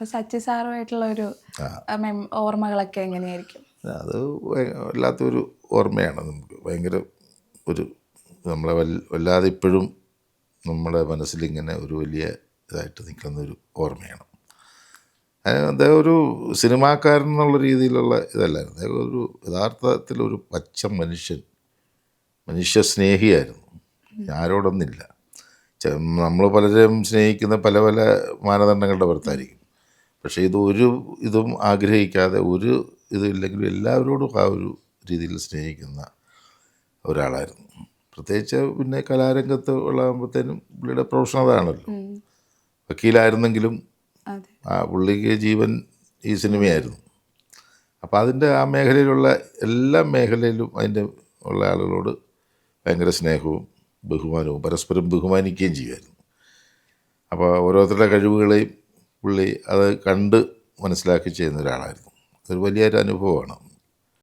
അപ്പൊ സച്ചി സാറുമായിട്ടുള്ള ഒരു ഓർമ്മകളൊക്കെ എങ്ങനെയായിരിക്കും? അത് വല്ലാത്തൊരു ഓർമ്മയാണ് നമുക്ക്. ഭയങ്കര ഒരു നമ്മളെ വല്ലാതെ ഇപ്പോഴും നമ്മുടെ മനസ്സിലിങ്ങനെ ഒരു വലിയ ഇതായിട്ട് നിൽക്കുന്ന ഒരു ഓർമ്മയാണ് അദ്ദേഹം ഒരു സിനിമാക്കാരൻ എന്നുള്ള രീതിയിലുള്ള ഇതല്ലായിരുന്നു. അദ്ദേഹം ഒരു യഥാർത്ഥത്തിൽ ഒരു പച്ച മനുഷ്യൻ മനുഷ്യ സ്നേഹിയായിരുന്നു. ആരോടൊന്നില്ല. നമ്മൾ പലരും സ്നേഹിക്കുന്ന പല പല മാനദണ്ഡങ്ങളുടെ പുറത്തായിരിക്കും. പക്ഷേ ഇത് ഒരു ഇതും ആഗ്രഹിക്കാതെ ഒരു ഇതില്ലെങ്കിലും എല്ലാവരോടും ആ ഒരു രീതിയിൽ സ്നേഹിക്കുന്ന ഒരാളായിരുന്നു. പ്രത്യേകിച്ച് പിന്നെ കലാരംഗത്ത് ഉള്ളാകുമ്പോഴത്തേനും പുള്ളിയുടെ പ്രൊഫഷൻ അതാണല്ലോ. വക്കീലായിരുന്നെങ്കിലും ആ പുള്ളിക്ക് ജീവൻ ഈ സിനിമയായിരുന്നു. അപ്പോൾ അതിന്റെ ആ മേഖലയിലുള്ള എല്ലാ മേഖലയിലും അതിന്റെ ഉള്ള ആളുകളോട് ഭയങ്കര സ്നേഹവും ബഹുമാനവും പരസ്പരം ബഹുമാനിക്കുകയും ചെയ്യുമായിരുന്നു. അപ്പോൾ ഓരോരുത്തരുടെ കഴിവുകളെയും പുള്ളി അത് കണ്ട് മനസ്സിലാക്കി ചെയ്യുന്ന ഒരാളായിരുന്നു. ഒരു വലിയൊരു അനുഭവമാണ്.